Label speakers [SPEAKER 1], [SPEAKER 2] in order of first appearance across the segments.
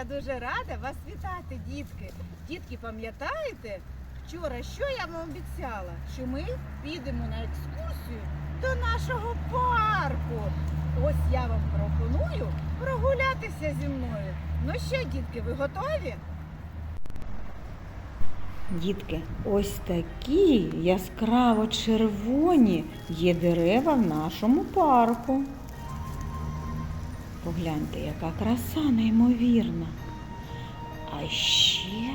[SPEAKER 1] Я дуже рада вас вітати, дітки. Дітки, пам'ятаєте, вчора що я вам обіцяла? Що ми підемо на екскурсію до нашого парку. Ось я вам пропоную прогулятися зі мною. Ну що, дітки, ви готові?
[SPEAKER 2] Дітки, ось такі яскраво червоні є дерева в нашому парку. Погляньте, яка краса неймовірна. А ще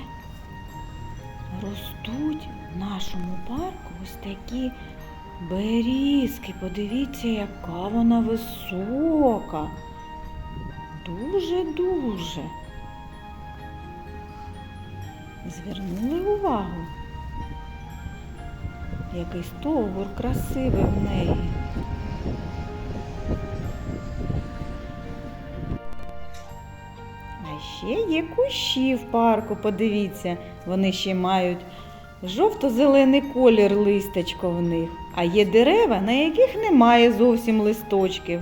[SPEAKER 2] ростуть в нашому парку ось такі берізки. Подивіться, яка вона висока. Дуже-дуже. Звернули увагу, який стовбур красивий в неї. Ще є кущі в парку, подивіться, вони ще мають жовто-зелений колір листочка в них, а є дерева, на яких немає зовсім листочків.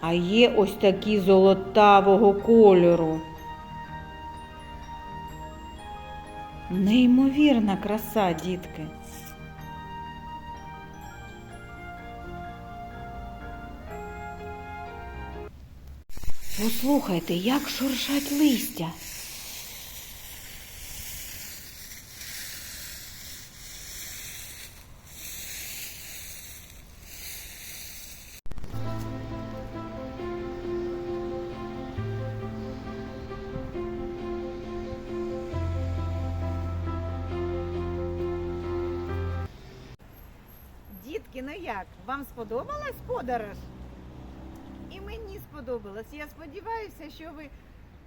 [SPEAKER 2] А є ось такі золотавого кольору. Неймовірна краса, дітки. Послухайте, як шуршать листя.
[SPEAKER 1] Дітки, ну як? Вам сподобалась подорож? І мені сподобалось. Я сподіваюся, що ви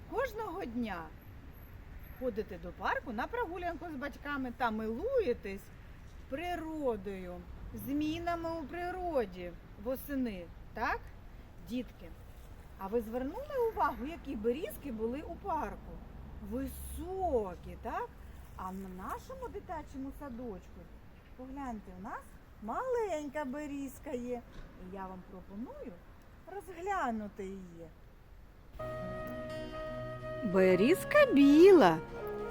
[SPEAKER 1] кожного дня ходите до парку на прогулянку з батьками та милуєтесь природою, змінами у природі восени, так? Дітки, а ви звернули увагу, які берізки були у парку? Високі, так? А на нашому дитячому садочку, погляньте, у нас маленька берізка є. І я вам пропоную розглянути її. Берізка біла,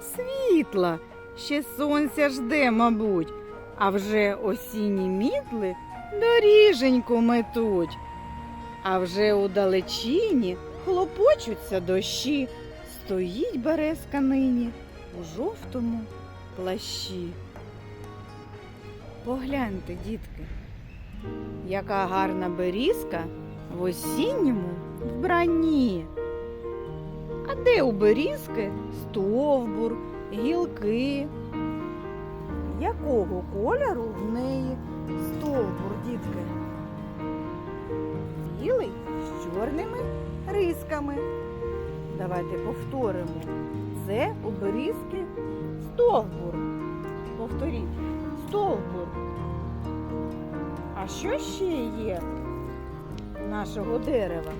[SPEAKER 1] світла, ще сонця жде, мабуть, а вже осінні мітли доріженьку метуть. А вже у далечині хлопочуться дощі, стоїть березка нині у жовтому плащі. Погляньте, дітки, яка гарна берізка в осінньому вбранні. А де у берізки стовбур, гілки? Якого кольору в неї стовбур, дітки? Білий з чорними рисками. Давайте повторимо. Це у берізки стовбур. Повторіть. Стовбур. А що ще є нашого дерева?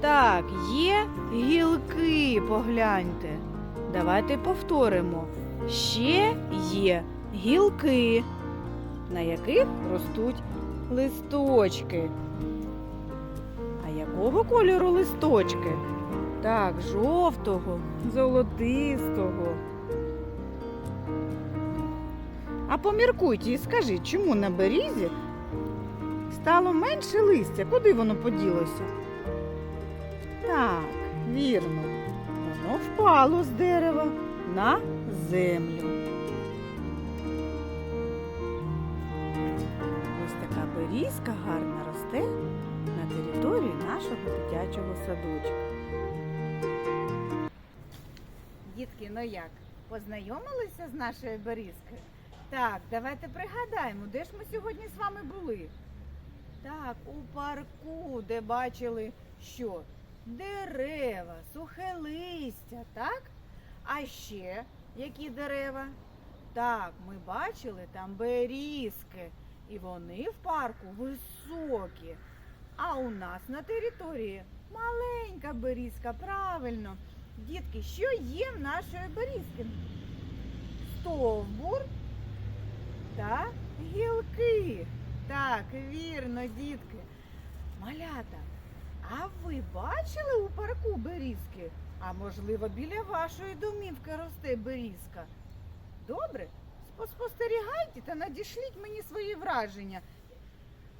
[SPEAKER 1] Так, є гілки, погляньте. Давайте повторимо. Ще є гілки, на яких ростуть листочки. А якого кольору листочки? Так, жовтого, золотистого. А поміркуйте і скажіть, чому на берізі стало менше листя? Куди воно поділося? Так, вірно. Воно впало з дерева на землю. Ось така берізка гарно росте на території нашого дитячого садочка. Дітки, ну як? Познайомилися з нашою берізкою? Так, давайте пригадаємо, де ж ми сьогодні з вами були? Так, у парку, де бачили що? Дерева, сухе листя, так? А ще які дерева? Так, ми бачили там берізки, і вони в парку високі. А у нас на території маленька берізка, правильно. Дітки, що є в нашої берізки? Стовбур та гілки. Так, вірно, дітки. Малята. А ви бачили у парку берізки? А можливо, біля вашої домівки росте берізка? Добре, спостерігайте та надішліть мені свої враження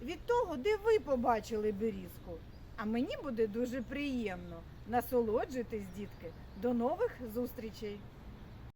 [SPEAKER 1] від того, де ви побачили берізку. А мені буде дуже приємно. Насолоджуйтесь, дітки. До нових зустрічей!